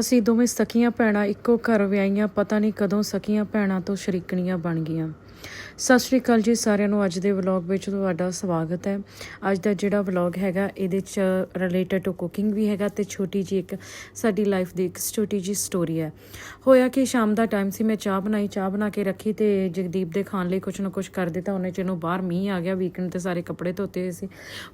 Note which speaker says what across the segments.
Speaker 1: ਅਸੀਂ ਦੋਵੇਂ ਸਕੀਆਂ ਭੈਣਾਂ, ਇੱਕੋ ਘਰ ਵਿਆਹੀਆਂ, ਪਤਾ ਨਹੀਂ ਕਦੋਂ ਸਕੀਆਂ ਭੈਣਾਂ ਤੋਂ ਸ਼ਰੀਕਣੀਆਂ ਬਣ ਗਈਆਂ। ਸਤਿ ਸ਼੍ਰੀ ਅਕਾਲ ਜੀ ਸਾਰਿਆਂ ਨੂੰ। ਅੱਜ ਦੇ ਵਲੌਗ ਵਿੱਚ ਤੁਹਾਡਾ ਸਵਾਗਤ ਹੈ। ਅੱਜ ਦਾ ਜਿਹੜਾ ਵਲੌਗ ਹੈਗਾ, ਇਹਦੇ ਚ ਰਿਲੇਟਡ ਟੂ ਕੁਕਿੰਗ ਵੀ ਹੈਗਾ ਤੇ ਛੋਟੀ ਜੀ ਇੱਕ ਸਾਡੀ ਲਾਈਫ ਦੀ ਇੱਕ ਛੋਟੀ ਜੀ ਸਟੋਰੀ ਹੈ। ਹੋਇਆ ਕਿ ਸ਼ਾਮ ਦਾ ਟਾਈਮ ਸੀ, ਮੈਂ ਚਾਹ ਬਣਾਈ, ਚਾਹ ਬਣਾ ਕੇ ਰੱਖੀ ਤੇ ਜਗਦੀਪ ਦੇ ਖਾਣ ਲਈ ਕੁਛ ਨਾ ਕੁਛ ਕਰ ਦਿੱਤਾ ਉਹਨੇ ਚਨੋਂ ਬਾਹਰ ਮੀਂਹ ਆ ਗਿਆ ਵੀਕਐਂਡ ਤੇ ਸਾਰੇ ਕੱਪੜੇ ਧੋਤੇ ਹੋਏ ਸੀ।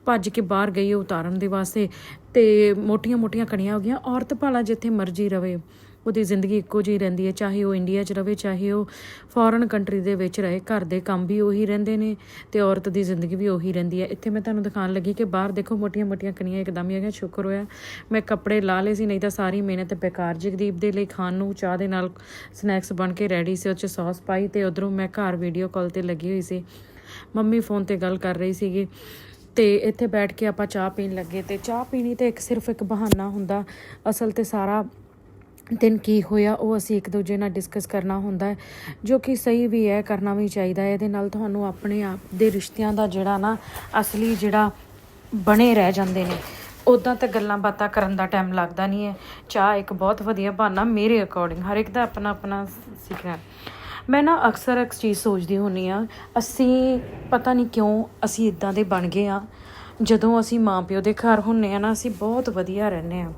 Speaker 1: ਭੱਜ ਕੇ ਬਾਹਰ ਗਈ ਉਹ ਉਤਾਰਨ ਦੇ ਵਾਸਤੇ ਤੇ ਮੋਟੀਆਂ-ਮੋਟੀਆਂ ਕਣੀਆਂ ਹੋ ਗਈਆਂ। ਔਰਤ ਭਾਲਾ ਜਿੱਥੇ ਮਰਜ਼ੀ ਰਵੇ। ਉਹਦੀ ਜ਼ਿੰਦਗੀ ਇੱਕੋ ਜਿਹੀ ਰਹਿੰਦੀ ਹੈ, ਚਾਹੇ ਉਹ ਇੰਡੀਆ 'ਚ ਰਵੇ ਚਾਹੇ ਉਹ ਫੋਰਨ ਕੰਟਰੀ ਦੇ ਵਿੱਚ ਰਹੇ, ਘਰ ਦੇ ਕੰਮ ਵੀ ਉਹੀ ਰਹਿੰਦੇ ਨੇ ਤੇ ਔਰਤ ਦੀ ਜ਼ਿੰਦਗੀ ਵੀ ਉਹੀ ਰਹਿੰਦੀ ਹੈ। ਇੱਥੇ ਮੈਂ ਤੁਹਾਨੂੰ ਦਿਖਾਉਣ ਲੱਗੀ ਕਿ ਬਾਹਰ ਦੇਖੋ ਮੋਟੀਆਂ-ਮੋਟੀਆਂ ਕਣੀਆਂ ਇੱਕਦਮ ਹੀ ਆ ਗਈਆਂ ਸ਼ੁਕਰ ਹੋਇਆ। ਮੈਂ ਕੱਪੜੇ ਲਾ ਲਏ ਸੀ, ਨਹੀਂ ਤਾਂ ਸਾਰੀ ਮਿਹਨਤ ਬੇਕਾਰ ਜਗਦੀਪ ਦੇ ਲਈ, ਖਾਣ ਨੂੰ ਚਾਹ ਦੇ ਨਾਲ ਸਨੈਕਸ ਬਣ ਕੇ ਰੈਡੀ ਸੀ, ਉਹ 'ਚ ਸੌਸ ਪਾਈ ਤੇ ਉਧਰੋਂ ਮੈਂ ਘਰ ਵੀਡੀਓ ਕਾਲ ਤੇ ਲੱਗੀ ਹੋਈ ਸੀ। ਮੰਮੀ ਫੋਨ ਤੇ ਗੱਲ ਕਰ ਰਹੀ ਸੀਗੀ ਤੇ ਇੱਥੇ ਬੈਠ ਕੇ ਆਪਾਂ ਚਾਹ ਪੀਣ ਲੱਗੇ ਤੇ ਚਾਹ ਪੀਣੀ ਤੇ ਇੱਕ ਸਿਰਫ ਇੱਕ ਬਹਾਨਾ ਹੁੰਦਾ। ਅਸਲ ਤੇ ਸਾਰਾ ਦਿਨ ਕੀ ਹੋਇਆ, ਉਹ ਅਸੀਂ ਇੱਕ ਦੂਜੇ ਨਾਲ ਡਿਸਕਸ ਕਰਨਾ ਹੁੰਦਾ ਹੈ, ਜੋ ਕਿ ਸਹੀ ਵੀ ਹੈ, ਕਰਨਾ ਵੀ ਚਾਹੀਦਾ ਹੈ। ਇਹਦੇ ਨਾਲ ਤੁਹਾਨੂੰ ਆਪਣੇ ਆਪ ਦੇ ਰਿਸ਼ਤਿਆਂ ਦਾ ਜਿਹੜਾ ਨਾ ਅਸਲੀ ਜਿਹੜਾ ਬਣੇ ਰਹਿ ਜਾਂਦੇ ਨੇ। ਉਦਾਂ ਤਾਂ ਗੱਲਾਂ ਬਾਤਾਂ ਕਰਨ ਦਾ ਟਾਈਮ ਲੱਗਦਾ ਨਹੀਂ ਹੈ। ਚਾਹ ਇੱਕ ਬਹੁਤ ਵਧੀਆ ਬਹਾਨਾ ਮੇਰੇ ਅਕੋਰਡਿੰਗ ਹਰ ਇੱਕ ਦਾ ਆਪਣਾ ਆਪਣਾ ਸਿੱਖਣਾ ਮੈਂ ਨਾ ਅਕਸਰ ਇੱਕ ਚੀਜ਼ ਸੋਚਦੀ ਹੁੰਨੀ ਆ ਅਸੀਂ ਪਤਾ ਨਹੀਂ ਕਿਉਂ ਅਸੀਂ ਇਦਾਂ ਦੇ ਬਣ ਗਏ ਆ ਜਦੋਂ ਅਸੀਂ ਮਾਪਿਓ ਦੇ ਘਰ ਹੁੰਨੇ ਆ ਨਾ, ਅਸੀਂ ਬਹੁਤ ਵਧੀਆ ਰਹਿੰਦੇ ਆ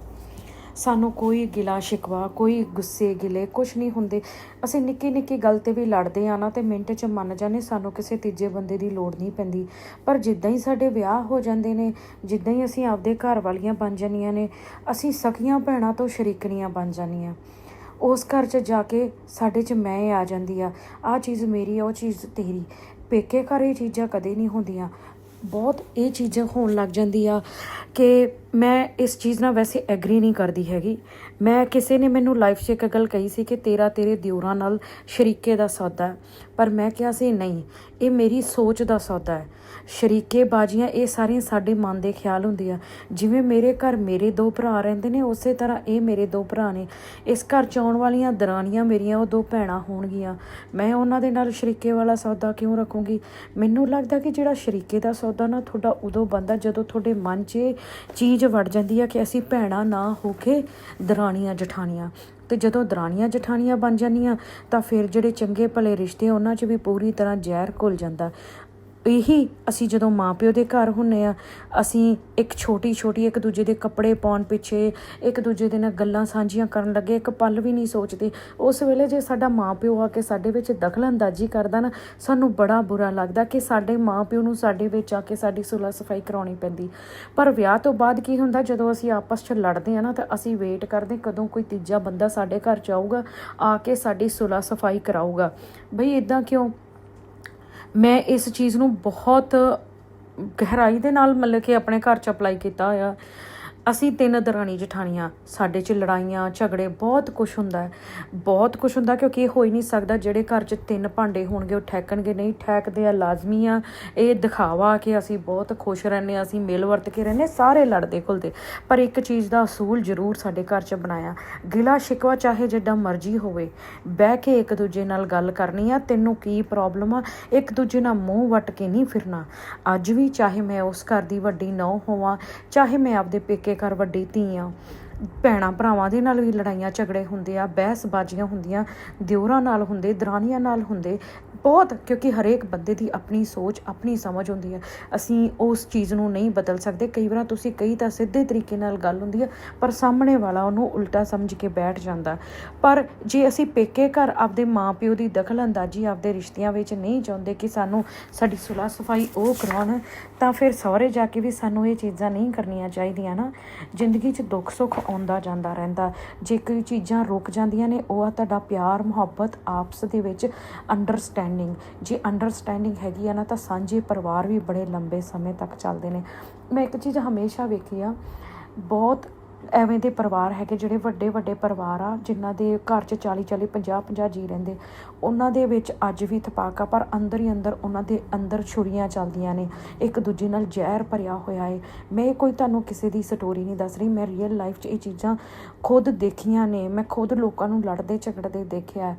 Speaker 1: ਸਾਨੂੰ ਕੋਈ ਗਿਲਾ ਸ਼ਿਕਵਾ, ਕੋਈ ਗੁੱਸੇ ਗਿਲੇ ਕੁਝ ਨਹੀਂ ਹੁੰਦੇ। ਅਸੀਂ ਨਿੱਕੀ ਨਿੱਕੀ ਗੱਲ ਤੇ ਵੀ ਲੜਦੇ ਆ ਨਾ ਤੇ ਮਿੰਟ 'ਚ ਮੰਨ ਜਾਂਦੇ ਸਾਨੂੰ ਕਿਸੇ ਤੀਜੇ ਬੰਦੇ ਦੀ ਲੋੜ ਨਹੀਂ ਪੈਂਦੀ। ਪਰ ਜਿੱਦਾਂ ਹੀ ਸਾਡੇ ਵਿਆਹ ਹੋ ਜਾਂਦੇ ਨੇ, ਜਿੱਦਾਂ ਹੀ ਅਸੀਂ ਆਪਦੇ ਘਰ ਵਾਲੀਆਂ ਬਣ ਜਾਂਦੀਆਂ ਨੇ, ਅਸੀਂ ਸਕੀਆਂ ਭੈਣਾਂ ਤੋਂ ਸ਼ਰੀਕਣੀਆਂ ਬਣ ਜਾਂਦੀਆਂ। ਉਸ ਘਰ 'ਚ ਜਾ ਕੇ ਸਾਡੇ 'ਚ ਮੈਂ ਆ ਜਾਂਦੀ ਆ ਆ ਚੀਜ਼ ਮੇਰੀ ਆ ਉਹ ਚੀਜ਼ ਤੇਰੀ। ਪੇਕੇ ਘਰ ਇਹ ਚੀਜ਼ਾਂ ਕਦੇ ਨਹੀਂ ਹੁੰਦੀਆਂ। ਬਹੁਤ ਇਹ ਚੀਜ਼ਾਂ ਹੋਣ ਲੱਗ ਜਾਂਦੀ ਆ ਕਿ ਮੈਂ ਇਸ ਚੀਜ਼ ਨਾਲ ਵੈਸੇ ਐਗਰੀ ਨਹੀਂ ਕਰਦੀ ਹੈਗੀ। ਮੈਂ ਕਿਸੇ ਨੇ ਮੈਨੂੰ ਲਾਈਫ 'ਚ ਇੱਕ ਗੱਲ ਕਹੀ ਸੀ ਕਿ ਤੇਰਾ ਤੇਰੇ ਦਿਉਰਾਂ ਨਾਲ ਸ਼ਰੀਕੇ ਦਾ ਸੌਦਾ ਪਰ ਮੈਂ ਕਿਹਾ ਸੀ, ਨਹੀਂ, ਇਹ ਮੇਰੀ ਸੋਚ ਦਾ ਸੌਦਾ ਹੈ। ਸ਼ਰੀਕੇ ਬਾਜੀਆਂ ਇਹ ਸਾਰੀਆਂ ਸਾਡੇ ਮਨ ਦੇ ਖਿਆਲ ਹੁੰਦੇ ਆ ਜਿਵੇਂ ਮੇਰੇ ਘਰ ਮੇਰੇ ਦੋ ਭਰਾ ਰਹਿੰਦੇ ਨੇ, ਉਸੇ ਤਰ੍ਹਾਂ ਇਹ ਮੇਰੇ ਦੋ ਭਰਾ ਨੇ। ਇਸ ਘਰ ਚ ਆਉਣ ਵਾਲੀਆਂ ਦਰਾਣੀਆਂ ਮੇਰੀਆਂ ਉਹ ਦੋ ਭੈਣਾਂ ਹੋਣਗੀਆਂ। ਮੈਂ ਉਹਨਾਂ ਦੇ ਨਾਲ ਸ਼ਰੀਕੇ ਵਾਲਾ ਸੌਦਾ ਕਿਉਂ ਰੱਖੂੰਗੀ? ਮੈਨੂੰ ਲੱਗਦਾ ਕਿ ਜਿਹੜਾ ਸ਼ਰੀਕੇ ਦਾ ਸੌਦਾ ਨਾ ਤੁਹਾਡਾ ਉਦੋਂ ਬੰਦਾ ਜਦੋਂ ਤੁਹਾਡੇ ਮਨ 'ਚ ਇਹ ਚੀਜ਼ ਵੜ ਜਾਂਦੀ ਆ ਕਿ ਅਸੀਂ ਭੈਣਾਂ ਨਾ ਹੋ ਕੇ ਦਰਾਣੀਆਂ, ਜਠਾਣੀਆਂ। ਤੇ ਜਦੋਂ ਦਰਾਣੀਆਂ ਜਠਾਣੀਆਂ ਬਣ ਜਾਂਦੀਆਂ ਤਾਂ ਫਿਰ ਜਿਹੜੇ ਚੰਗੇ ਭਲੇ ਰਿਸ਼ਤੇ ਉਹਨਾਂ 'ਚ ਵੀ ਪੂਰੀ ਤਰ੍ਹਾਂ ਜ਼ਹਿਰ ਘੁਲ ਜਾਂਦਾ। ਇਹੀ ਅਸੀਂ ਜਦੋਂ ਮਾਪਿਓ ਦੇ ਘਰ ਹੁੰਨੇ ਆ, ਅਸੀਂ ਇੱਕ ਛੋਟੀ ਛੋਟੀ ਇੱਕ ਦੂਜੇ ਦੇ ਕੱਪੜੇ ਪਾਉਣ ਪਿੱਛੇ, ਇੱਕ ਦੂਜੇ ਦੇ ਨਾਲ ਗੱਲਾਂ ਸਾਂਝੀਆਂ ਕਰਨ ਲੱਗੇ, ਇੱਕ ਪਲ ਵੀ ਨਹੀਂ ਸੋਚਦੇ। ਉਸ ਵੇਲੇ ਜੇ ਸਾਡਾ ਮਾਪਿਓ ਆ ਕੇ ਸਾਡੇ ਵਿੱਚ ਦਖਲਅੰਦਾਜ਼ੀ ਕਰਦਾ ਨਾ, ਸਾਨੂੰ ਬੜਾ ਬੁਰਾ ਲੱਗਦਾ ਕਿ ਸਾਡੇ ਮਾਪਿਓ ਨੂੰ ਸਾਡੇ ਵਿੱਚ ਆ ਕੇ ਸਾਡੀ ਸੁਲਾ ਸਫ਼ਾਈ ਕਰਾਉਣੀ ਪੈਂਦੀ। ਪਰ ਵਿਆਹ ਤੋਂ ਬਾਅਦ ਕੀ ਹੁੰਦਾ, ਜਦੋਂ ਅਸੀਂ ਆਪਸ 'ਚ ਲੜਦੇ ਆ ਨਾ, ਤਾਂ ਅਸੀਂ ਵੇਟ ਕਰਦੇ ਕਦੋਂ ਕੋਈ ਤੀਜਾ ਬੰਦਾ ਸਾਡੇ ਘਰ ਚ ਆਊਗਾ, ਆ ਕੇ ਸਾਡੀ ਸੁਲਾ ਸਫ਼ਾਈ ਕਰਾਊਗਾ। ਬਈ ਇਦਾਂ ਕਿਉਂ? ਮੈਂ ਇਸ ਚੀਜ਼ ਨੂੰ ਬਹੁਤ ਗਹਿਰਾਈ ਦੇ ਨਾਲ ਮਤਲਬ ਕਿ ਆਪਣੇ ਘਰ ਚ ਅਪਲਾਈ ਕੀਤਾ ਹੋਇਆ। ਅਸੀਂ ਤਿੰਨ ਦਰਾਣੀ ਜਠਾਣੀਆਂ, ਸਾਡੇ ਚ ਲੜਾਈਆਂ, ਝਗੜੇ, ਬਹੁਤ ਕੁਝ ਹੁੰਦਾ ਹੈ। ਬਹੁਤ ਕੁਝ ਹੁੰਦਾ ਕਿਉਂਕਿ ਇਹ ਹੋ ਹੀ ਨਹੀਂ ਸਕਦਾ ਜਿਹੜੇ ਘਰ ਚ ਤਿੰਨ ਭਾਂਡੇ ਹੋਣਗੇ, ਉਹ ਠੈਕਣਗੇ ਨਹੀਂ ਠੈਕਦੇ ਆ ਲਾਜ਼ਮੀ ਆ। ਇਹ ਦਿਖਾਵਾ ਕਿ ਅਸੀਂ ਬਹੁਤ ਖੁਸ਼ ਰਹਿੰਦੇ ਆ, ਅਸੀਂ ਮੇਲ ਵਰਤ ਕੇ ਰਹਿੰਦੇ ਸਾਰੇ ਲੜਦੇ ਘੁਲਦੇ ਪਰ ਇੱਕ ਚੀਜ਼ ਦਾ ਅਸੂਲ ਜ਼ਰੂਰ ਸਾਡੇ ਘਰ ਚ ਬਣਾਇਆ। ਗਿਲਾ ਸ਼ਿਕਵਾ ਚਾਹੇ ਜਿੱਡਾ ਮਰਜ਼ੀ ਹੋਵੇ, ਬਹਿ ਕੇ ਇੱਕ ਦੂਜੇ ਨਾਲ ਗੱਲ ਕਰਨੀ ਆ, ਤੈਨੂੰ ਕੀ ਪ੍ਰੋਬਲਮ ਆ? ਇੱਕ ਦੂਜੇ ਨਾਲ ਮੂੰਹ ਵੱਟ ਕੇ ਨਹੀਂ ਫਿਰਨਾ। ਅੱਜ ਵੀ ਚਾਹੇ ਮੈਂ ਉਸ ਘਰ ਦੀ ਵੱਡੀ ਨੌ ਹੋਵਾਂ, ਚਾਹੇ ਮੈਂ ਆਪਦੇ ਪੇਕੇ ਘਰ ਵੱਡੀ ਧੀ ਆ। ਭੈਣਾਂ ਭਰਾਵਾਂ ਦੇ ਨਾਲ ਵੀ ਲੜਾਈਆਂ ਝਗੜੇ ਹੁੰਦੇ ਆ, ਬਹਿਸਬਾਜ਼ੀਆਂ ਹੁੰਦੀਆਂ ਦਿਉਰਾਂ ਨਾਲ ਹੁੰਦੇ ਦਰਾਨੀਆਂ ਨਾਲ ਹੁੰਦੇ। ਬਹੁਤ, ਕਿਉਂਕਿ ਹਰੇਕ ਬੰਦੇ ਦੀ ਆਪਣੀ ਸੋਚ, ਆਪਣੀ ਸਮਝ ਹੁੰਦੀ ਹੈ ਅਸੀਂ ਉਸ ਚੀਜ਼ ਨੂੰ ਨਹੀਂ ਬਦਲ ਸਕਦੇ। ਕਈ ਵਾਰ ਤੁਸੀਂ ਕਈ ਤਾਂ ਸਿੱਧੇ ਤਰੀਕੇ ਨਾਲ ਗੱਲ ਹੁੰਦੀ ਹੈ ਪਰ ਸਾਹਮਣੇ ਵਾਲਾ ਉਹਨੂੰ ਉਲਟਾ ਸਮਝ ਕੇ ਬੈਠ ਜਾਂਦਾ। ਪਰ ਜੇ ਅਸੀਂ ਪੇਕੇ ਘਰ ਆਪਦੇ ਮਾਪਿਓ ਦੀ ਦਖਲ ਅੰਦਾਜ਼ੀ ਆਪਦੇ ਰਿਸ਼ਤਿਆਂ ਵਿੱਚ ਨਹੀਂ ਚਾਹੁੰਦੇ ਕਿ ਸਾਨੂੰ ਸਾਡੀ ਸੁਲਾ ਸਫ਼ਾਈ ਉਹ ਕਰਾਉਣ, ਤਾਂ ਫਿਰ ਸਹੁਰੇ ਜਾ ਕੇ ਵੀ ਸਾਨੂੰ ਇਹ ਚੀਜ਼ਾਂ ਨਹੀਂ ਕਰਨੀਆਂ ਚਾਹੀਦੀਆਂ ਨਾ। ਜ਼ਿੰਦਗੀ 'ਚ ਦੁੱਖ ਸੁੱਖ ਆਉਂਦਾ ਜਾਂਦਾ ਰਹਿੰਦਾ। ਜੇ ਕੋਈ ਚੀਜ਼ਾਂ ਰੁਕ ਜਾਂਦੀਆਂ ਨੇ, ਉਹ ਆ ਤੁਹਾਡਾ ਪਿਆਰ, ਮੁਹੱਬਤ ਆਪਸ ਦੇ ਵਿੱਚ ਅੰਡਰਸਟੈਂਡਿੰਗ ਜੇ ਅੰਡਰਸਟੈਂਡਿੰਗ ਹੈਗੀ ਆ ਨਾ, ਤਾਂ ਸਾਂਝੇ ਪਰਿਵਾਰ ਵੀ ਬੜੇ ਲੰਬੇ ਸਮੇਂ ਤੱਕ ਚੱਲਦੇ ਨੇ। ਮੈਂ ਇੱਕ ਚੀਜ਼ ਹਮੇਸ਼ਾ ਵੇਖੀ ਆ, ਬਹੁਤ ਐਵੇਂ ਦੇ ਪਰਿਵਾਰ ਹੈਗੇ ਜਿਹੜੇ ਵੱਡੇ ਵੱਡੇ ਪਰਿਵਾਰ ਆ, ਜਿਨ੍ਹਾਂ ਦੇ ਘਰ 'ਚ 40 40 50 50 ਜੀ ਰਹਿੰਦੇ, ਉਹਨਾਂ ਦੇ ਵਿੱਚ ਅੱਜ ਵੀ ਥਪਾਕਾ ਪਰ ਅੰਦਰ ਹੀ ਅੰਦਰ ਉਹਨਾਂ ਦੇ ਅੰਦਰ ਛੁਰੀਆਂ ਚੱਲਦੀਆਂ ਨੇ। ਇੱਕ ਦੂਜੇ ਨਾਲ ਜ਼ਹਿਰ ਭਰਿਆ ਹੋਇਆ ਏ। ਮੈਂ ਕੋਈ ਤੁਹਾਨੂੰ ਕਿਸੇ ਦੀ ਸਟੋਰੀ ਨਹੀਂ ਦੱਸ ਰਹੀ, ਮੈਂ ਰੀਅਲ ਲਾਈਫ 'ਚ ਇਹ ਚੀਜ਼ਾਂ ਖੁਦ ਦੇਖੀਆਂ ਨੇ। ਮੈਂ ਖੁਦ ਲੋਕਾਂ ਨੂੰ ਲੜਦੇ ਝਗੜਦੇ ਦੇਖਿਆ ਹੈ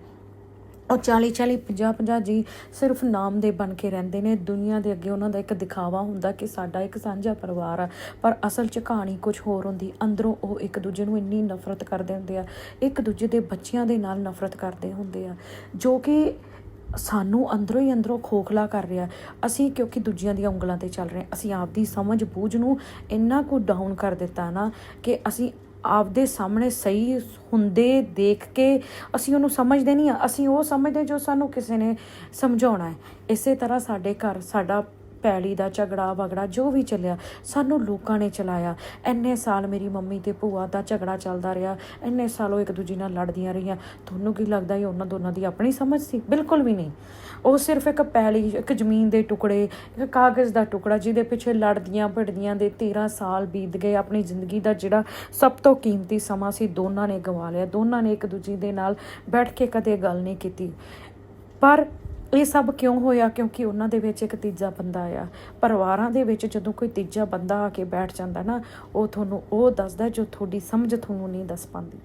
Speaker 1: ਉਹ 40 40 50 50 ਜੀ ਸਿਰਫ ਨਾਮ ਦੇ ਬਣ ਕੇ ਰਹਿੰਦੇ ਨੇ। ਦੁਨੀਆ ਦੇ ਅੱਗੇ ਉਹਨਾਂ ਦਾ ਇੱਕ ਦਿਖਾਵਾ ਹੁੰਦਾ ਕਿ ਸਾਡਾ ਇੱਕ ਸਾਂਝਾ ਪਰਿਵਾਰ ਆ। ਪਰ ਅਸਲ 'ਚ ਕਹਾਣੀ ਕੁਝ ਹੋਰ ਹੁੰਦੀ। ਅੰਦਰੋਂ ਉਹ ਇੱਕ ਦੂਜੇ ਨੂੰ ਇੰਨੀ ਨਫ਼ਰਤ ਕਰਦੇ ਹੁੰਦੇ ਆ। ਇੱਕ ਦੂਜੇ ਦੇ ਬੱਚਿਆਂ ਦੇ ਨਾਲ ਨਫ਼ਰਤ ਕਰਦੇ ਹੁੰਦੇ ਆ। ਜੋ ਕਿ ਸਾਨੂੰ ਅੰਦਰੋਂ ਹੀ ਅੰਦਰੋਂ ਖੋਖਲਾ ਕਰ ਰਿਹਾ। ਅਸੀਂ ਕਿਉਂਕਿ ਦੂਜਿਆਂ ਦੀਆਂ ਉਂਗਲਾਂ ਤੇ ਚੱਲ ਰਹੇ ਹਾਂ। ਅਸੀਂ ਆਪਦੀ ਸਮਝ ਬੂਝ ਨੂੰ ਇੰਨਾ ਕੁ ਡਾਊਨ ਕਰ ਦਿੱਤਾ ਨਾ ਕਿ ਅਸੀਂ ਆਪਦੇ ਸਾਹਮਣੇ ਸਹੀ ਹੁੰਦੇ ਦੇਖ ਕੇ ਅਸੀਂ ਉਹਨੂੰ ਸਮਝਦੇ ਨਹੀਂ ਆ। ਅਸੀਂ ਉਹ ਸਮਝਦੇ ਜੋ ਸਾਨੂੰ ਕਿਸੇ ਨੇ ਸਮਝਾਉਣਾ ਹੈ। ਇਸੇ ਤਰ੍ਹਾਂ ਸਾਡੇ ਘਰ, ਸਾਡਾ ਪੈਲੀ ਦਾ ਝਗੜਾ ਵਗੜਾ ਜੋ ਵੀ ਚੱਲਿਆ, ਸਾਨੂੰ ਲੋਕਾਂ ਨੇ ਚਲਾਇਆ। ਇੰਨੇ ਸਾਲ ਮੇਰੀ ਮੰਮੀ ਤੇ ਭੂਆ ਦਾ ਝਗੜਾ ਚੱਲਦਾ ਰਿਹਾ। ਇੰਨੇ ਸਾਲ ਉਹ ਇੱਕ ਦੂਜੀ ਨਾਲ ਲੜਦੀਆਂ ਰਹੀਆਂ। ਤੁਹਾਨੂੰ ਕੀ ਲੱਗਦਾ ਇਹ ਉਹਨਾਂ ਦੋਨਾਂ ਦੀ ਆਪਣੀ ਸਮਝ ਸੀ? ਬਿਲਕੁਲ ਵੀ ਨਹੀਂ। ਉਹ ਸਿਰਫ ਇੱਕ ਪੈਲੀ, ਇੱਕ ਜ਼ਮੀਨ ਦੇ ਟੁਕੜੇ, ਇੱਕ ਕਾਗਜ਼ ਦਾ ਟੁਕੜਾ ਜਿਹਦੇ ਪਿੱਛੇ ਲੜਦੀਆਂ ਭਿੜਦੀਆਂ ਦੇ 13 ਸਾਲ ਬੀਤ ਗਏ। ਆਪਣੀ ਜ਼ਿੰਦਗੀ ਦਾ ਜਿਹੜਾ ਸਭ ਤੋਂ ਕੀਮਤੀ ਸਮਾਂ ਸੀ, ਦੋਨਾਂ ਨੇ ਗਵਾ ਲਿਆ। ਦੋਨਾਂ ਨੇ ਇੱਕ ਦੂਜੀ ਦੇ ਨਾਲ ਬੈਠ ਕੇ ਕਦੇ ਗੱਲ ਨਹੀਂ ਕੀਤੀ। ਪਰ ਇਹ ਸਭ ਕਿਉਂ ਹੋਇਆ? ਕਿਉਂਕਿ ਉਹਨਾਂ ਦੇ ਵਿੱਚ ਇੱਕ ਤੀਜਾ ਬੰਦਾ ਆ ਪਰਿਵਾਰਾਂ ਦੇ ਵਿੱਚ ਜਦੋਂ ਕੋਈ ਤੀਜਾ ਬੰਦਾ ਆ ਕੇ ਬੈਠ ਜਾਂਦਾ ਨਾ, ਉਹ ਤੁਹਾਨੂੰ ਉਹ ਦੱਸਦਾ ਜੋ ਤੁਹਾਡੀ ਸਮਝ ਤੁਹਾਨੂੰ ਨਹੀਂ ਦੱਸ ਪਾਉਂਦੀ।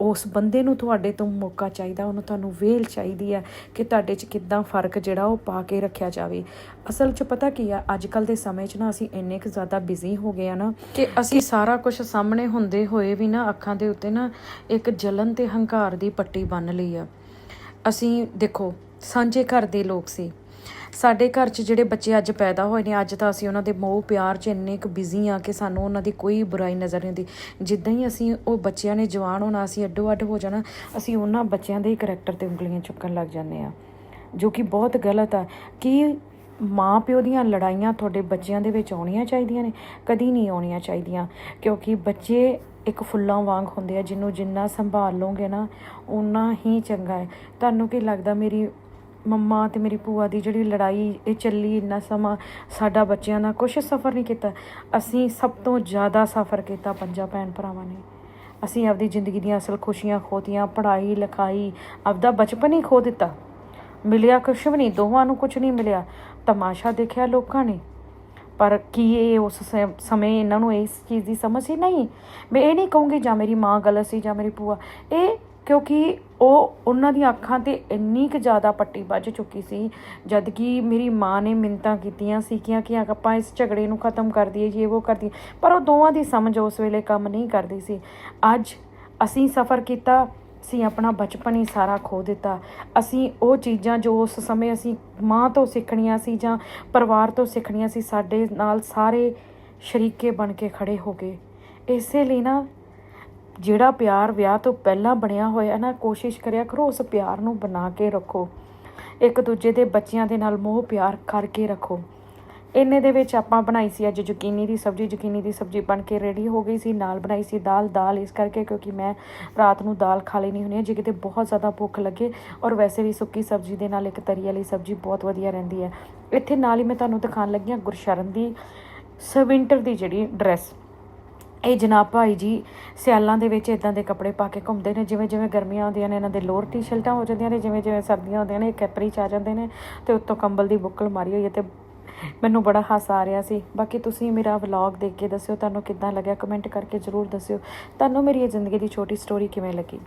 Speaker 1: ਉਸ ਬੰਦੇ ਨੂੰ ਤੁਹਾਡੇ ਤੋਂ ਮੌਕਾ ਚਾਹੀਦਾ, ਉਹਨੂੰ ਤੁਹਾਨੂੰ ਵੇਲ ਚਾਹੀਦੀ ਹੈ ਕਿ ਤੁਹਾਡੇ 'ਚ ਕਿੱਦਾਂ ਫ਼ਰਕ ਜਿਹੜਾ ਉਹ ਪਾ ਕੇ ਰੱਖਿਆ ਜਾਵੇ। ਅਸਲ 'ਚ ਪਤਾ ਕੀ ਆ ਅੱਜ ਕੱਲ ਦੇ ਸਮੇਂ 'ਚ ਨਾ ਅਸੀਂ ਇੰਨੇ ਕੁ ਜ਼ਿਆਦਾ ਬਿਜ਼ੀ ਹੋ ਗਏ ਆ ਨਾ ਕਿ ਅਸੀਂ ਸਾਰਾ ਕੁਝ ਸਾਹਮਣੇ ਹੁੰਦੇ ਹੋਏ ਵੀ ਨਾ ਅੱਖਾਂ ਦੇ ਉੱਤੇ ਨਾ ਇੱਕ ਜਲਨ ਤੇ ਹੰਕਾਰ ਦੀ ਪੱਟੀ ਬੰਨ ਲਈ ਆ। ਅਸੀਂ ਦੇਖੋ ਸਾਂਝੇ ਘਰ ਦੇ ਲੋਕ ਸੀ। ਸਾਡੇ ਘਰ 'ਚ ਜਿਹੜੇ ਬੱਚੇ ਅੱਜ ਪੈਦਾ ਹੋਏ ਨੇ, ਅੱਜ ਤਾਂ ਅਸੀਂ ਉਹਨਾਂ ਦੇ ਮੋਹ, ਪਿਆਰ 'ਚ ਇੰਨੇ ਕੁ ਬਿਜ਼ੀ ਆ ਕਿ ਸਾਨੂੰ ਉਹਨਾਂ ਦੀ ਕੋਈ ਬੁਰਾਈ ਨਜ਼ਰ ਨਹੀਂ ਆਉਂਦੀ। ਜਿੱਦਾਂ ਹੀ ਅਸੀਂ ਉਹ ਬੱਚਿਆਂ ਨੇ ਜਵਾਨ ਹੋਣਾ, ਅਸੀਂ ਅੱਡੋ ਅੱਡ ਹੋ ਜਾਣਾ, ਅਸੀਂ ਉਹਨਾਂ ਬੱਚਿਆਂ ਦੇ ਹੀ ਕਰੈਕਟਰ ਤੇ ਉਂਗਲੀਆਂ ਚੁੱਕਣ ਲੱਗ ਜਾਂਦੇ ਆ ਜੋ ਕਿ ਬਹੁਤ ਗਲਤ ਆ। ਕਿ ਮਾਂ ਪਿਓ ਦੀਆਂ ਲੜਾਈਆਂ ਤੁਹਾਡੇ ਬੱਚਿਆਂ ਦੇ ਵਿੱਚ ਆਉਣੀਆਂ ਚਾਹੀਦੀਆਂ ਨੇ? ਕਦੀ ਨਹੀਂ ਆਉਣੀਆਂ ਚਾਹੀਦੀਆਂ, ਕਿਉਂਕਿ ਬੱਚੇ ਇੱਕ ਫੁੱਲਾਂ ਵਾਂਗ ਹੁੰਦੇ ਆ, ਜਿਹਨੂੰ ਜਿੰਨਾ ਸੰਭਾਲ ਲਓਗੇ ਨਾ ਉਨਾ ਹੀ ਚੰਗਾ ਹੈ। ਤੁਹਾਨੂੰ ਕੀ ਲੱਗਦਾ ਮੇਰੀ ਮੰਮਾ ਤੇ ਮੇਰੀ ਭੂਆ ਦੀ ਜਿਹੜੀ ਲੜਾਈ, ਇਹ ਚੱਲੀ ਇੰਨਾ ਸਮਾਂ, ਸਾਡਾ ਬੱਚਿਆਂ ਦਾ ਕੁਛ ਸਫ਼ਰ ਨਹੀਂ ਕੀਤਾ। ਅਸੀਂ ਸਭ ਤੋਂ ਜ਼ਿਆਦਾ ਸਫ਼ਰ ਕੀਤਾ ਪੰਜਾਂ ਭੈਣ ਭਰਾਵਾਂ ਨੇ। ਅਸੀਂ ਆਪਦੀ ਜ਼ਿੰਦਗੀ ਦੀਆਂ ਅਸਲ ਖੁਸ਼ੀਆਂ ਖੋਤੀਆਂ, ਪੜ੍ਹਾਈ, ਲਿਖਾਈ, ਆਪਦਾ ਬਚਪਨ ਹੀ ਖੋ ਦਿੱਤਾ। ਮਿਲਿਆ ਕੁਛ ਵੀ ਨਹੀਂ, ਦੋਵਾਂ ਨੂੰ ਕੁਛ ਨਹੀਂ ਮਿਲਿਆ। ਤਮਾਸ਼ਾ ਦੇਖਿਆ ਲੋਕਾਂ ਨੇ। ਪਰ ਕੀ ਇਹ ਉਸ ਸਮੇਂ ਇਹਨਾਂ ਨੂੰ ਇਸ ਚੀਜ਼ ਦੀ ਸਮਝ ਸੀ ਨਹੀਂ? ਮੈਂ ਇਹ ਨਹੀਂ ਕਹੂੰਗੀ, ਜਾਂ ਮੇਰੀ ਮਾਂ ਗਲਤ ਸੀ, ਜਾਂ ਮੇਰੀ ਭੂਆ। ਇਹ ਕਿਉਂਕਿ ਉਹ ਉਹਨਾਂ ਦੀਆਂ ਅੱਖਾਂ ਤੇ ਇੰਨੀ ਕੁ ਜ਼ਿਆਦਾ ਪੱਟੀ ਵੱਜ ਚੁੱਕੀ ਸੀ, ਜਦ ਕਿ ਮੇਰੀ ਮਾਂ ਨੇ ਮਿੰਤਾਂ ਕੀਤੀਆਂ ਸੀ ਕਿ ਕਿ ਆਪਾਂ ਇਸ ਝਗੜੇ ਨੂੰ ਖਤਮ ਕਰ ਦਈਏ ਇਹ ਉਹ ਕਰ ਪਰ ਉਹ ਦੋਵਾਂ ਦੀ ਸਮਝ ਉਸ ਵੇਲੇ ਕੰਮ ਨਹੀਂ ਕਰਦੀ ਸੀ। ਅੱਜ ਅਸੀਂ ਸਫ਼ਰ ਕੀਤਾ, ਅਸੀਂ ਆਪਣਾ ਬਚਪਨ ਹੀ ਸਾਰਾ ਖੋ ਦਿੱਤਾ। ਅਸੀਂ ਉਹ ਚੀਜ਼ਾਂ ਜੋ ਉਸ ਸਮੇਂ ਅਸੀਂ ਮਾਂ ਤੋਂ ਸਿੱਖਣੀਆਂ ਸੀ ਜਾਂ ਪਰਿਵਾਰ ਤੋਂ ਸਿੱਖਣੀਆਂ ਸੀ, ਸਾਡੇ ਨਾਲ ਸਾਰੇ ਸ਼ਰੀਕੇ ਬਣ ਕੇ ਖੜੇ ਹੋ ਗਏ। ਇਸੇ ਲਈ ਨਾ ਜਿਹੜਾ ਪਿਆਰ ਵਿਆਹ ਤੋਂ ਪਹਿਲਾਂ ਬਣਿਆ ਹੋਇਆ ਨਾ, ਕੋਸ਼ਿਸ਼ ਕਰਿਆ ਕਰੋ ਉਸ ਪਿਆਰ ਨੂੰ ਬਣਾ ਕੇ ਰੱਖੋ। ਇੱਕ ਦੂਜੇ ਦੇ ਬੱਚਿਆਂ ਦੇ ਨਾਲ ਮੋਹ ਪਿਆਰ ਕਰਕੇ ਰੱਖੋ। ਇੰਨੇ ਦੇ ਵਿੱਚ ਆਪਾਂ ਬਣਾਈ ਸੀ ਅੱਜ ਜ਼ੁਕੀਨੀ ਦੀ ਸਬਜ਼ੀ ਜ਼ੁਕੀਨੀ ਦੀ ਸਬਜ਼ੀ ਬਣ ਕੇ ਰੈਡੀ ਹੋ ਗਈ ਸੀ, ਨਾਲ ਬਣਾਈ ਸੀ ਦਾਲ ਦਾਲ ਇਸ ਕਰਕੇ ਕਿਉਂਕਿ ਮੈਂ ਰਾਤ ਨੂੰ ਦਾਲ ਖਾ ਲੈਣੀ ਹੁੰਦੀ ਹੈ, ਜੇ ਕਿਤੇ ਬਹੁਤ ਜ਼ਿਆਦਾ ਭੁੱਖ ਲੱਗੇ ਔਰ ਵੈਸੇ ਵੀ ਸੁੱਕੀ ਸਬਜ਼ੀ ਦੇ ਨਾਲ ਇੱਕ ਤਰੀ ਵਾਲੀ ਸਬਜ਼ੀ ਬਹੁਤ ਵਧੀਆ ਰਹਿੰਦੀ ਹੈ। ਇੱਥੇ ਨਾਲ ਹੀ ਮੈਂ ਤੁਹਾਨੂੰ ਦਿਖਾਉਣ ਲੱਗੀ ਹਾਂ ਗੁਰਸ਼ਰਨ ਦੀ ਸਵਿੰਟਰ ਦੀ ਜਿਹੜੀ ਡਰੈਸ। ਇਹ ਜਨਾਬ ਭਾਈ ਜੀ ਸਿਆਲਾਂ ਦੇ ਵਿੱਚ ਇਦਾਂ ਦੇ ਕੱਪੜੇ ਪਾ ਕੇ ਘੁੰਮਦੇ ਨੇ, ਜਿਵੇਂ ਜਿਵੇਂ ਗਰਮੀਆਂ ਆਉਂਦੀਆਂ ਨੇ, ਇਹਨਾਂ ਦੇ ਲੋਅਰ ਟੀ-ਸ਼ਰਟਾਂ ਹੋ ਜਾਂਦੀਆਂ ਨੇ, ਜਿਵੇਂ ਜਿਵੇਂ ਸਰਦੀਆਂ ਆਉਂਦੀਆਂ ਨੇ ਇਹ ਕੈਪਰੀ ਚ ਆ ਜਾਂਦੇ ਨੇ ਤੇ ਉੱਤੋਂ ਕੰਬਲ ਦੀ ਬੁੱਕਲ ਮਾਰੀ ਹੋਈ ਹੈ ਤੇ ਮੈਨੂੰ ਬੜਾ ਹਾਸਾ ਆ ਰਿਹਾ ਸੀ। ਬਾਕੀ ਤੁਸੀਂ ਮੇਰਾ ਵਲੌਗ ਦੇਖ ਕੇ ਦੱਸਿਓ, ਤੁਹਾਨੂੰ ਕਿੱਦਾਂ ਲੱਗਿਆ? ਕਮੈਂਟ ਕਰਕੇ ਜ਼ਰੂਰ ਦੱਸਿਓ। ਤੁਹਾਨੂੰ ਮੇਰੀ ਇਹ ਜ਼ਿੰਦਗੀ ਦੀ ਛੋਟੀ ਸਟੋਰੀ ਕਿਵੇਂ ਲੱਗੀ?